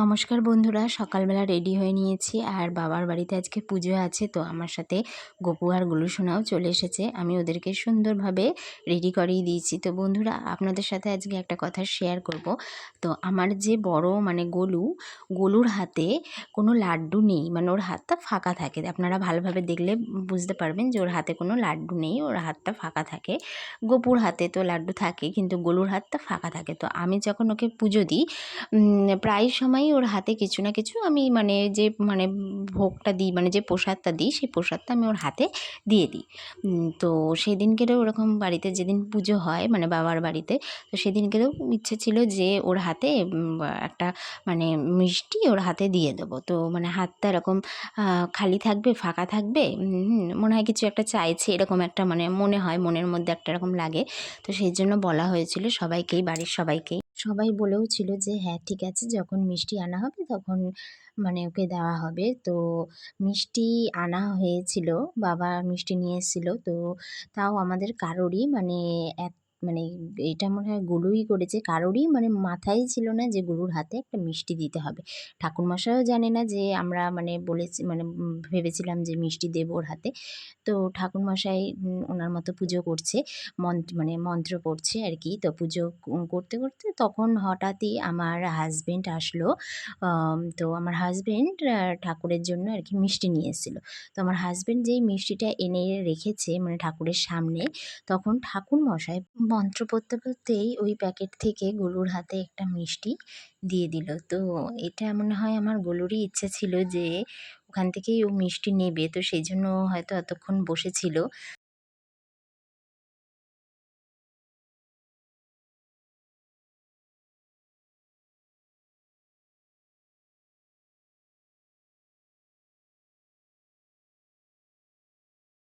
নমস্কার বন্ধুরা, সকালবেলা রেডি হয়ে নিয়েছি আর বাবার বাড়িতে আজকে পুজো আছে, তো আমার সাথে গোপু আর গুলুসোনাও চলে এসেছে। আমি ওদেরকে সুন্দরভাবে রেডি করিয়ে দিয়েছি। তো বন্ধুরা, আপনাদের সাথে আজকে একটা কথা শেয়ার করব। তো আমার যে বড় মানে গোলু, গোলুর হাতে কোনো লাড্ডু নেই মানে ওর হাতটা ফাঁকা থাকে। আপনারা ভালোভাবে দেখলে বুঝতে পারবেন যে ওর হাতে কোনো লাড্ডু নেই, ওর হাতটা ফাঁকা থাকে। গোপুর হাতে তো লাড্ডু থাকে, কিন্তু গোলুর হাতটা ফাঁকা থাকে। তো আমি যখন ওকে পুজো দিই প্রায় সময়ই ওর হাতে কিছু না কিছু আমি মানে যে মানে ভোগটা দিই মানে যে প্রসাদটা দিই, সেই প্রসাদটা আমি ওর হাতে দিয়ে দিই। তো সেই দিনকেরও ওরকম বাড়িতে যেদিন পুজো হয় মানে বাবার বাড়িতে, তো সেদিনকেরও ইচ্ছে ছিল যে ওর হাতে একটা মানে মিষ্টি ওর হাতে দিয়ে দেবো। তো মানে হাতটা এরকম খালি থাকবে, ফাঁকা থাকবে মনে হয় কিছু একটা চাইছে, এরকম একটা মানে মনে হয়, মনের মধ্যে একটা এরকম লাগে। তো সেই জন্য বলা হয়েছিল সবাইকেই, বাড়ির সবাইকেই। সবাই বলেও ছিল যে হ্যাঁ ঠিক আছে, যখন মিষ্টি আনা হবে তখন মানে ওকে দেওয়া হবে। তো মিষ্টি আনা হয়েছিল, বাবা মিষ্টি নিয়ে এসেছিল। তো তাও আমাদের কারোরই মানে এক মানে এটা মনে হয় গুলুই করেছে। কারোরই মানে মাথায় ছিল না যে গুলুর হাতে একটা মিষ্টি দিতে হবে। ঠাকুরমশাইও জানে না যে আমরা মানে বলেছি মানে ভেবেছিলাম যে মিষ্টি দেবো ওর হাতে। তো ঠাকুরমশাই ওনার মতো পুজো করছে, মন্ত্র মানে মন্ত্র পড়ছে আর কি। তো পুজো করতে করতে তখন হঠাৎই আমার হাজবেন্ড আসলো। তো আমার হাজবেন্ড ঠাকুরের জন্য আর কি মিষ্টি নিয়ে এসেছিল। তো আমার হাজবেন্ড যেই মিষ্টিটা এনে রেখেছে মানে ঠাকুরের সামনে, তখন ঠাকুর মশাই মন্ত্র পড়তে পড়তেই ওই প্যাকেট থেকে গরুর হাতে একটা মিষ্টি দিয়ে দিল। তো এটা মনে হয় আমার গলুরই ইচ্ছে ছিল যে ওখান থেকেই ও মিষ্টি নেবে। তো সেই জন্য হয়তো এতক্ষণ বসেছিল।